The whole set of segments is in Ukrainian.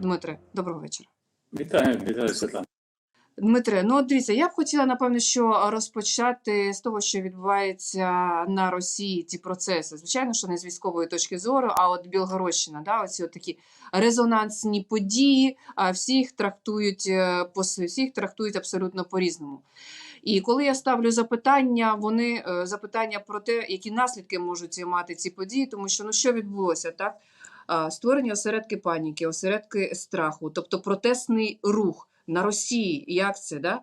Дмитре, доброго вечора. Вітаю, вітаю, Світлана. Дмитре, ну дивіться, я б хотіла напевно, що розпочати з того, що відбувається на Росії ці процеси. Звичайно, що не з військової точки зору, а от Білгородщина, да, оці от такі резонансні події, а всіх трактують е, по всіх трактують абсолютно по-різному. І коли я ставлю запитання, вони е, запитання про те, які наслідки можуть мати ці події, тому що ну що відбулося, так? А, Створені осередки паніки, осередки страху, тобто протестний рух на Росії. Як це? Да?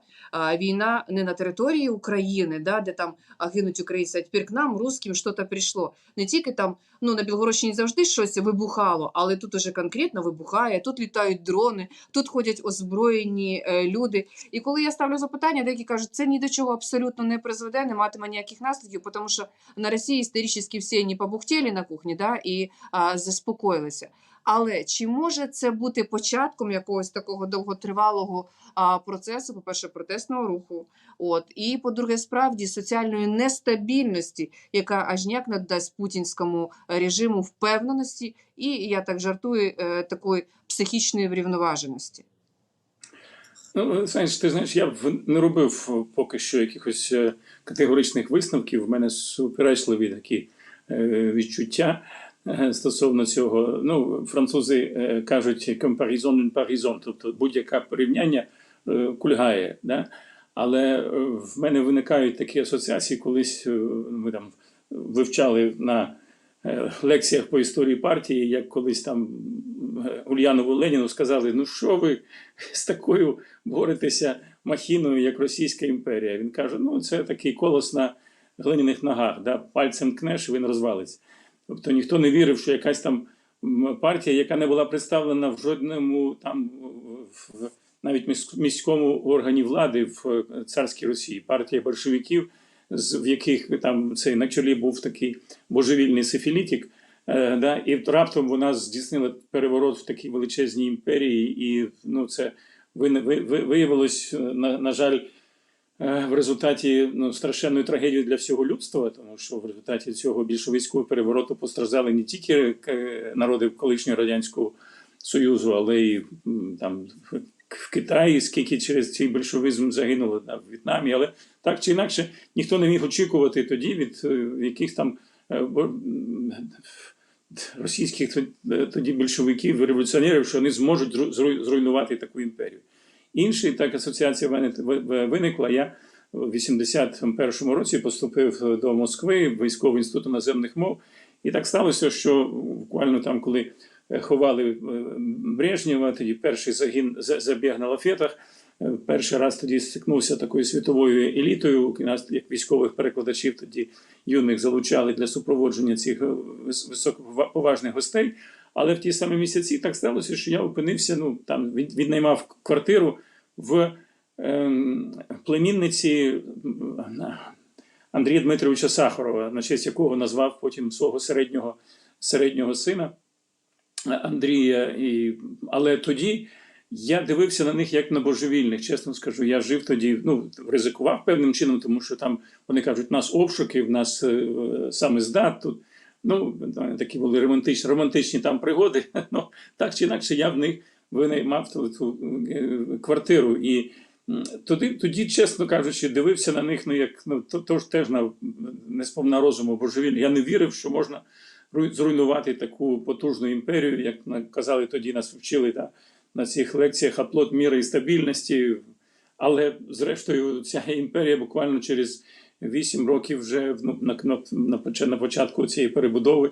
Війна не на території України, да, де там гинуть українці, а тепер к нам, русським, щось прийшло. Не тільки там, ну на Білгородщині завжди щось вибухало, але тут уже конкретно вибухає, тут літають дрони, тут ходять озброєні е, люди. І коли я ставлю запитання, деякі кажуть, це ні до чого абсолютно не призведе, не матиме ніяких наслідків, тому що на Росії історично всі не побухтіли на кухні да, і а, заспокоїлися. Але чи може це бути початком якогось такого довготривалого а, процесу, по-перше, протестного руху, от і по-друге, справді соціальної нестабільності, яка аж ніяк не дасть путінському режиму впевненості, і я так жартую, е, такої психічної врівноваженості. Ну, знаєш, ти знаєш, я б не робив поки що якихось е, категоричних висновків. В мене суперечливі такі е, відчуття стосовно цього. Ну, французи е, кажуть comparison парізон, тобто будь-яке порівняння е, кульгає. Да? Але е, в мене виникають такі асоціації, колись е, ми там вивчали на е, лекціях по історії партії, як колись там е, Ульянову Леніну сказали: ну що ви з такою боретеся махіною, як Російська імперія? Він каже: ну це такий колос на глиняних ногах, да? пальцем кнеш, він розвалиться. Тобто ніхто не вірив, що якась там партія, яка не була представлена в жодному там в, навіть міському органі влади в е, царській Росії, партія большевиків, з в яких там цей на чолі був такий божевільний сифілітік. Е, да, і раптом вона здійснила переворот в такій величезній імперії, і ну, це ви- ви- ви- виявилось, е, на, на жаль, в результаті ну, страшенної трагедії для всього людства, тому що в результаті цього більшовицького перевороту постраждали не тільки е, народи колишнього радянського союзу, але й там в- Китаї, скільки через цей більшовизм загинуло да, в В'єтнамі, але так чи інакше ніхто не міг очікувати тоді від е, яких там е, російських тоді більшовиків, революціонерів, що вони зможуть зру- зру- зруйнувати таку імперію. Інший так асоціація виникла. Я в 81-му році поступив до Москви в військовий інститут іноземних мов, і так сталося, що буквально там, коли е, ховали е, Брежнєва, тоді перший загін забіг на лафетах. Е, Перший раз тоді стикнувся такою світовою елітою. Нас як військових перекладачів тоді юних залучали для супроводження цих високоповажних гостей. Але в ті самі місяці так сталося, що я опинився, ну там віднаймав квартиру в ем, племінниці Андрія Дмитровича Сахарова, на честь якого назвав потім свого середнього, середнього сина е, Андрія. І, але тоді я дивився на них як на божевільних, чесно скажу. Я жив тоді, ну, ризикував певним чином, тому що там вони кажуть, в нас обшуки, в нас е, саме здат тут. Ну, такі були романтичні, романтичні там пригоди. Ну, так чи інакше, я в них винаймав ту, ту е, квартиру. І тоді, тоді, чесно кажучи, дивився на них, ну, як ну, то, то ж теж на несповна розуму божевільно. Я не вірив, що можна зруйнувати таку потужну імперію, як казали тоді, нас вчили та, на цих лекціях оплот міри і стабільності. Але, зрештою, ця імперія буквально через 8 років вже ну, на, початку цієї перебудови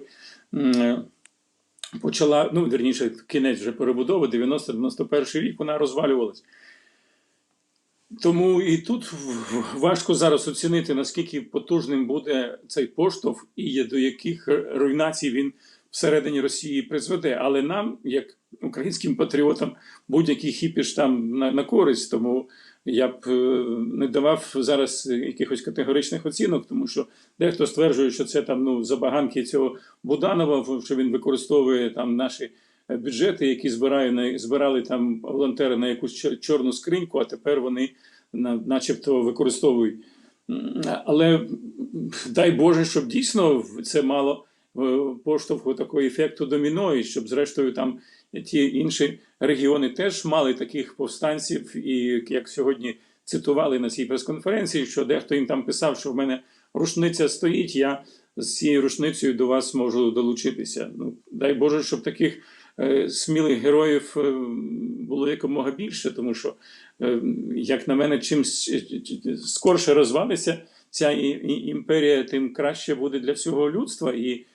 почала, ну, вірніше, кінець вже перебудови, 90-91 рік вона розвалювалась. Тому і тут важко зараз оцінити, наскільки потужним буде цей поштовх і до яких руйнацій він всередині Росії призведе. Але нам, як українським патріотам, будь-який хіпіш там на, на користь. Тому я б е, не давав зараз якихось категоричних оцінок, тому що дехто стверджує, що це там ну забаганки цього Буданова, що він використовує там наші е, бюджети, які збирає збирали там волонтери на якусь чорну скриньку, а тепер вони на, начебто використовують. Але дай Боже, щоб дійсно це мало е, поштовху такого ефекту доміно, і щоб зрештою там ті інші регіони теж мали таких повстанців, і як сьогодні цитували на цій прес-конференції, що дехто їм там писав, що в мене рушниця стоїть, я з цією рушницею до вас можу долучитися. Ну, дай Боже, щоб таких е, смілих героїв е, було якомога більше, тому що, е, як на мене, чим скорше розвалиться ця і- і- імперія, тим краще буде для всього людства. І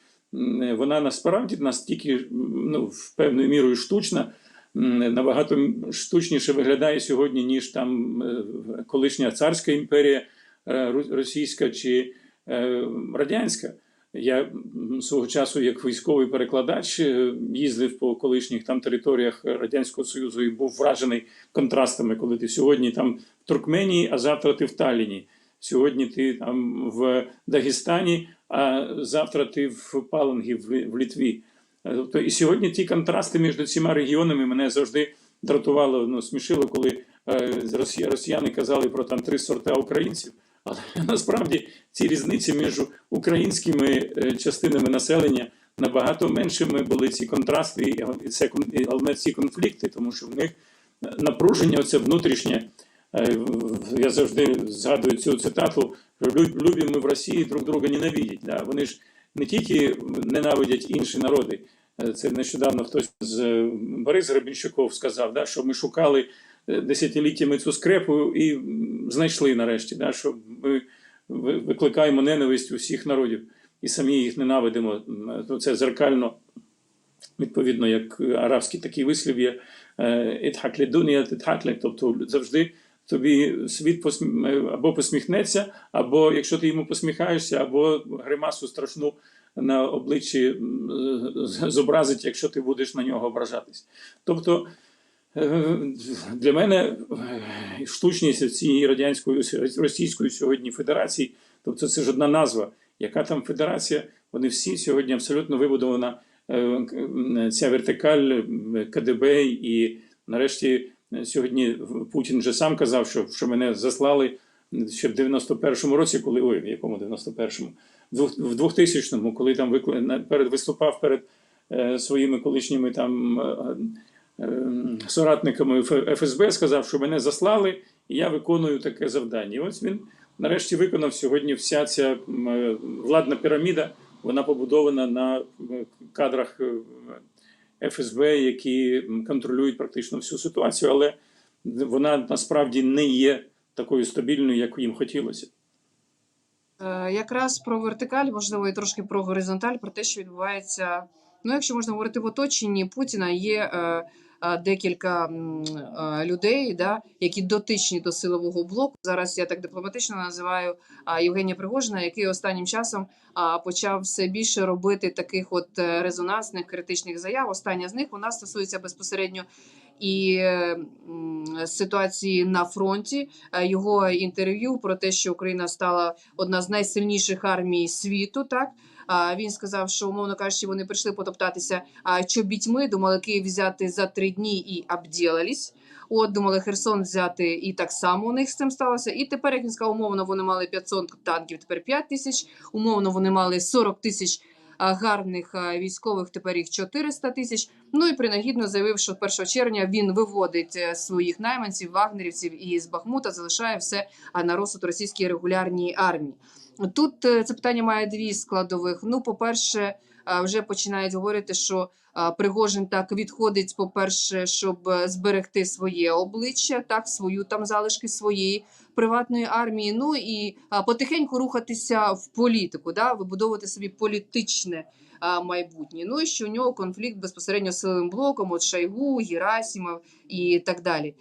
вона насправді настільки ну, в певною мірою штучна, набагато штучніше виглядає сьогодні, ніж там е, колишня царська імперія е, російська чи е, радянська. Я свого часу, як військовий перекладач, е, їздив по колишніх там територіях Радянського Союзу і був вражений контрастами, коли ти сьогодні там в Туркменії, а завтра ти в Талліні. Сьогодні ти там в Дагестані, а завтра ти в Паленгі в Літві. Е, Тобто, і сьогодні ті контрасти між цими регіонами мене завжди дратувало, ну, смішило, коли е, росіяни казали про там три сорта українців. Але насправді ці різниці між українськими е, частинами населення набагато меншими були ці контрасти і, це головне ці конфлікти, тому що в них напруження, оце внутрішнє. Я завжди згадую цю цитату: любі ми в Росії друг друга ненавидять. Да? Вони ж не тільки ненавидять інші народи. Е, Це нещодавно хтось з е, Борис Гребенщиков сказав, да, що ми шукали е, десятиліттями цю скрепу і знайшли нарешті, да, що ми викликаємо ненависть усіх народів і самі їх ненавидимо. Це зеркально, відповідно, як арабський такий вислів є «Ітхак дуня, тобто завжди тобі світ посм... або посміхнеться, або якщо ти йому посміхаєшся, або гримасу страшну на обличчі зобразить, якщо ти будеш на нього ображатись. Тобто е, для мене е, штучність цієї радянської російської сьогодні федерації, тобто це ж одна назва. Яка там федерація? Вони всі сьогодні абсолютно вибудована е, ця вертикаль КДБ, і нарешті сьогодні Путін вже сам казав, що, що мене заслали ще в 91-му році, коли ой, в якому 91-му? В 2000-му, коли там викли- перед виступав перед е, своїми колишніми там е, е, соратниками ФСБ, сказав, що мене заслали, і я виконую таке завдання. І ось він нарешті виконав сьогодні вся ця е, владна піраміда, вона побудована на кадрах е, ФСБ, які контролюють практично всю ситуацію, але вона насправді не є такою стабільною, як їм хотілося. Е, Якраз про вертикаль, можливо, і трошки про горизонталь, про те, що відбувається. Ну, якщо можна говорити в оточенні Путіна, є е, декілька е, людей, да, які дотичні до силового блоку. Зараз я так дипломатично називаю Євгенія Пригожина, який останнім часом почав все більше робити таких от е, резонансних критичних заяв. Остання з них вона стосується безпосередньо і е, ситуації на фронті, е, його інтерв'ю про те, що Україна стала одна з найсильніших армій світу. Так він сказав, що умовно кажучи, вони прийшли потоптатися чобітьми, думали Київ взяти за три дні і обділались. От думали Херсон взяти, і так само у них з цим сталося. І тепер, як він сказав, умовно вони мали 500 танків, тепер 5 тисяч. Умовно вони мали 40 тисяч гарних військових, тепер їх 400 тисяч. Ну і принагідно заявив, що 1 червня він виводить е, своїх найманців, вагнерівців із Бахмута залишає все на розсуд російській регулярній армії. Тут е, це питання має дві складових. Ну, по-перше, е, вже починають говорити, що Пригожин так відходить, по-перше, щоб е, зберегти своє обличчя, так свою там залишки своєї приватної армії. Ну і потихеньку рухатися в політику, да, вибудовувати собі політичне майбутнє. Ну і що у нього конфлікт безпосередньо з силовим блоком, от Шойгу, Герасимов і так далі.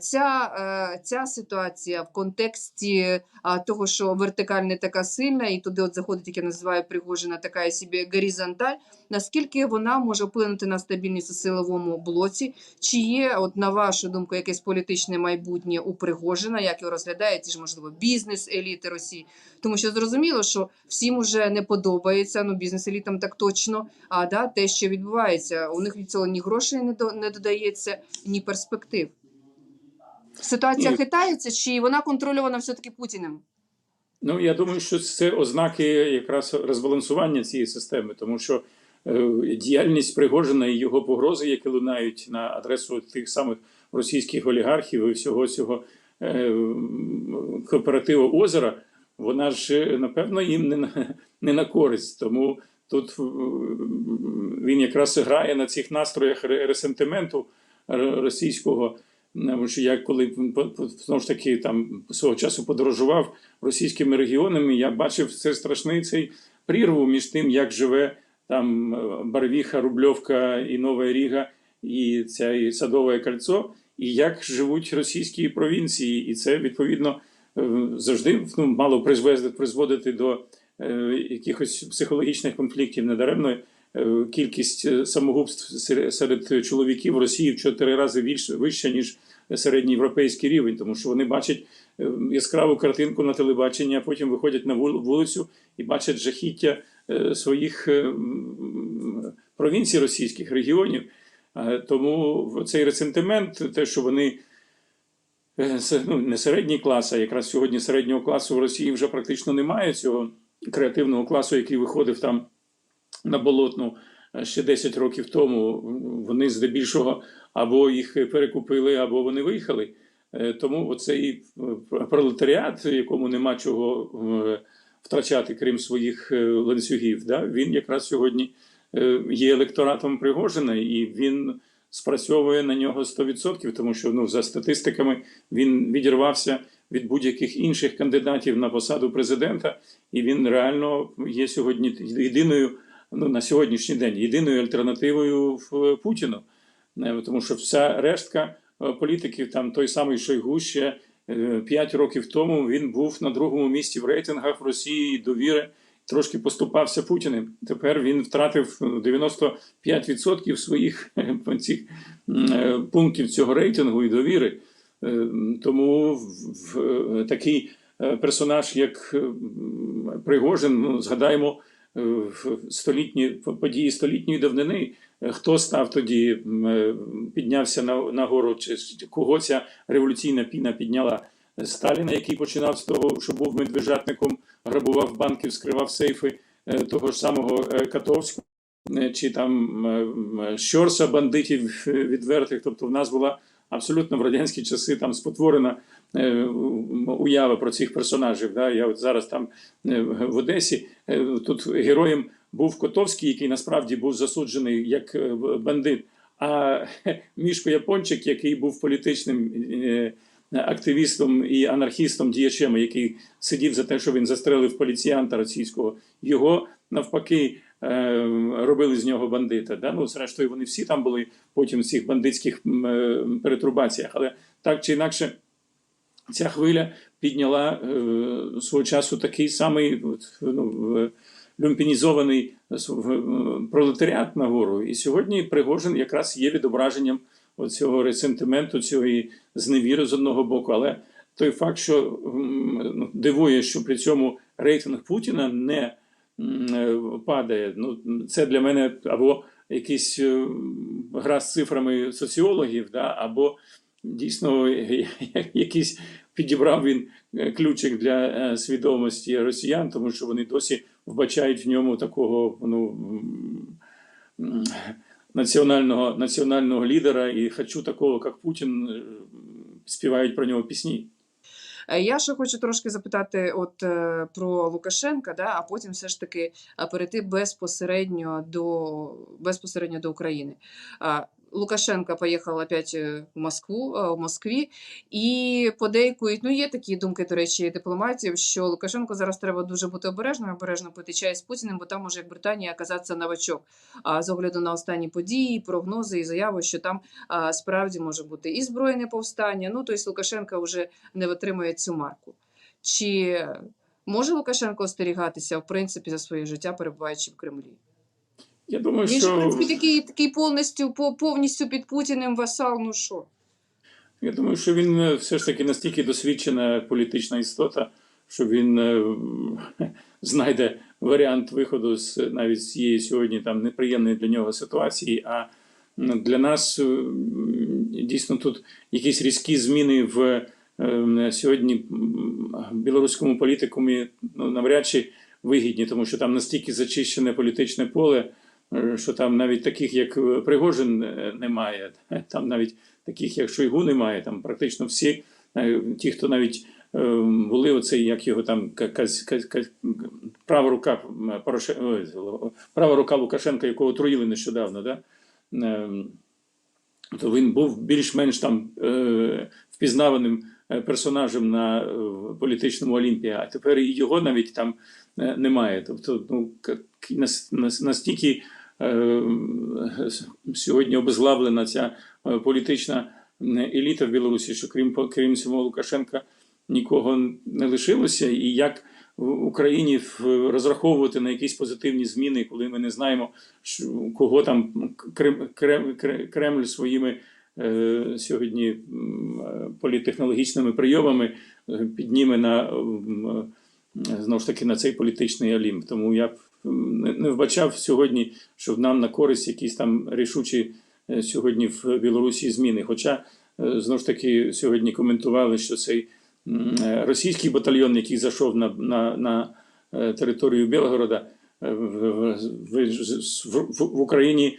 Ця, е, ця ситуація в контексті того, що вертикаль не така сильна, і туди от заходить, як я називаю Пригожина, така собі горизонталь. Наскільки вона може вплинути на стабільність у силовому блоці? Чи є, от на вашу думку, якесь політичне майбутнє у Пригожина, як його розглядаєте, ж можливо бізнес еліти Росії? Тому що зрозуміло, що всім уже не подобається, ну бізнес елітам так точно. А да, те, що відбувається, у них від цього ні грошей не до не додається, ні перспектив. Ситуація Ні. хитається, чи вона контрольована все таки Путіним? Ну, я думаю, що це ознаки якраз розбалансування цієї системи, тому що е, діяльність Пригожина і його погрози, які лунають на адресу тих самих російських олігархів і всього цього е, кооперативу озера, вона ж е, напевно їм не на, не на користь. Тому тут е, він якраз грає на цих настроях ресентименту російського. Що я коли знову ж таки там свого часу подорожував російськими регіонами, я бачив це страшний цей прірву між тим, як живе там е, Барвіха, Рубльовка і Нова Ріга, і ця і Садове кольцо, і як живуть російські провінції, і це відповідно е, завжди ну, мало призводити до е, якихось психологічних конфліктів недаремно. Е, Кількість е, самогубств серед- чоловіків в Росії в чотири рази вища ніж середньоєвропейський рівень, тому що вони бачать е, яскраву картинку на телебаченні, а потім виходять на вул- вулицю і бачать жахіття своїх провінцій російських регіонів. Тому цей ресентимент, те, що вони ну, не середній клас, а якраз сьогодні середнього класу в Росії вже практично немає цього креативного класу, який виходив там на болотну е, ще 10 років тому. Вони здебільшого або їх перекупили, або вони виїхали. Е, Тому оцей е, пролетаріат, якому нема чого втрачати, крім своїх ланцюгів, да, він якраз сьогодні є електоратом Пригожина, і він спрацьовує на нього 100%, тому що ну, за статистиками він відірвався від будь-яких інших кандидатів на посаду президента, і він реально є сьогодні єдиною ну, на сьогоднішній день єдиною альтернативою в Путіну. Е, Тому що вся рештка е, політиків, там той самий Шойгу ще 5 років тому він був на другому місці в рейтингах в Росії довіри, трошки поступався Путіним. Тепер він втратив ну, 95% своїх е, цих е, пунктів цього рейтингу і довіри. Е, Тому в- е, такий е, персонаж, як е, Пригожин, ну, згадаємо е, столітні події столітньої давнини. Хто став тоді, е, піднявся на, гору, чи кого ця революційна піна підняла? Сталіна, який починав з того, що був медвежатником, грабував банки, вскривав сейфи е, того ж самого е, Катовського, чи там Щорса, бандитів відвертих. Тобто в нас була абсолютно в радянські часи там спотворена уява про цих персонажів. Да? Я от зараз там е, в Одесі е, тут героєм був Котовський, який насправді був засуджений як е, бандит. А Мішко Япончик, який був політичним е, активістом і анархістом, діячем, який сидів за те, що він застрелив поліціянта російського, його навпаки е, робили з нього бандита. Да? Ну, зрештою, вони всі там були потім в цих бандитських е, перетрубаціях. Але так чи інакше, ця хвиля підняла е, свого часу такий самий ну, е, люмпінізований е, пролетаріат нагору. І сьогодні Пригожин якраз є відображенням цього ресентименту, цієї зневіри з одного боку. Але той факт, що ну, дивує, що при цьому рейтинг Путіна не е, падає. Ну, це для мене або якийсь е, гра з цифрами соціологів, да, або дійсно якийсь підібрав він е, ключик для е, свідомості росіян, тому що вони досі вбачають в ньому такого ну, національного, національного лідера і хочу такого, як Путін, е, співають про нього пісні. Я ще хочу трошки запитати от про Лукашенка, да, а потім все ж таки перейти безпосередньо до безпосередньо до України. Лукашенко поїхав опять е, в Москву е, в Москві, і подейкують. Ну є такі думки, до речі, дипломатів, що Лукашенко зараз треба дуже бути обережним, обережно пити чай з Путіним, бо там може як Британія оказатися новачок. А з огляду на останні події, прогнози і заяви, що там а, справді може бути і збройне повстання. Ну тобто Лукашенко вже не витримує цю марку. Чи може Лукашенко остерігатися в принципі за своє життя, перебуваючи в Кремлі? Я думаю, Він ж в що принципі такий, такий повністю повністю під Путіним васал. Ну що? Я думаю, що він е, все ж таки настільки досвідчена політична істота, що він е, знайде варіант виходу з навіть з цієї сьогодні там неприємної для нього ситуації. А для нас е, дійсно тут якісь різкі зміни в сьогодні білоруському політикумі ну, навряд чи вигідні, тому що там настільки зачищене політичне поле, що там навіть таких, як е, Пригожин, е, немає. Там навіть таких, як Шойгу, немає. Там практично всі, е, ті, хто навіть е, були оцей, як його там права рука Пороше... права рука Лукашенка, якого отруїли нещодавно, да? То він був більш-менш там е, впізнаваним е, персонажем на е, політичному Олімпі, а тепер і його навіть там е, немає. Тобто, ну настільки е, сьогодні обезглавлена ця е, політична е, еліта в Білорусі, що крім крім самого Лукашенка нікого не лишилося, і як в Україні розраховувати на якісь позитивні зміни, коли ми не знаємо, кого там Крем, Крем, Кре- Кремль своїми е, сьогодні м, е, політтехнологічними прийомами е, підніме на е, знову ж таки на цей політичний олімп. Тому я б не, вбачав сьогодні, що нам на користь якісь там рішучі е, сьогодні в Білорусі зміни. Хоча е, знову ж таки сьогодні коментували, що цей е, російський батальйон, який зайшов на, на, на територію Білгорода, в, в, в, в, Україні.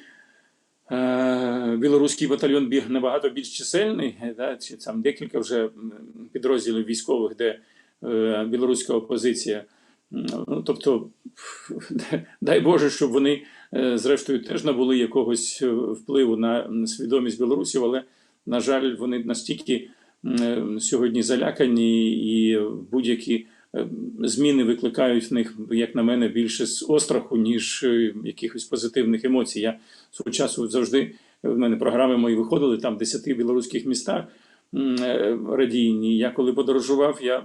Білоруський батальйон біг набагато більш чисельний, да, чи там декілька вже підрозділів військових, де білоруська опозиція. Ну, тобто, дай Боже, щоб вони, е, зрештою, теж набули якогось е, впливу на свідомість білорусів, але, на жаль, вони настільки сьогодні залякані, і будь-які е, зміни викликають в них, як на мене, більше з остраху, ніж е, якихось позитивних емоцій. Я свого часу завжди в мене програми мої виходили там в 10 білоруських містах е, радійні. Я коли подорожував, я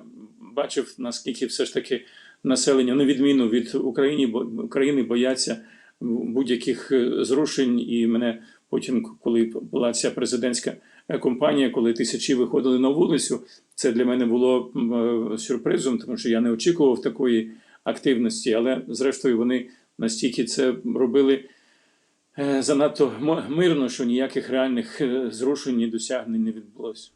бачив, наскільки все ж таки населення, на відміну від України, бо України бояться будь-яких е, зрушень. І мене потім, коли була ця президентська е, кампанія, коли тисячі виходили на вулицю, це для мене було е, сюрпризом, тому що я не очікував такої активності, але зрештою вони настільки це робили занадто мирно, що ніяких реальних зрушень і досягнень не відбулося.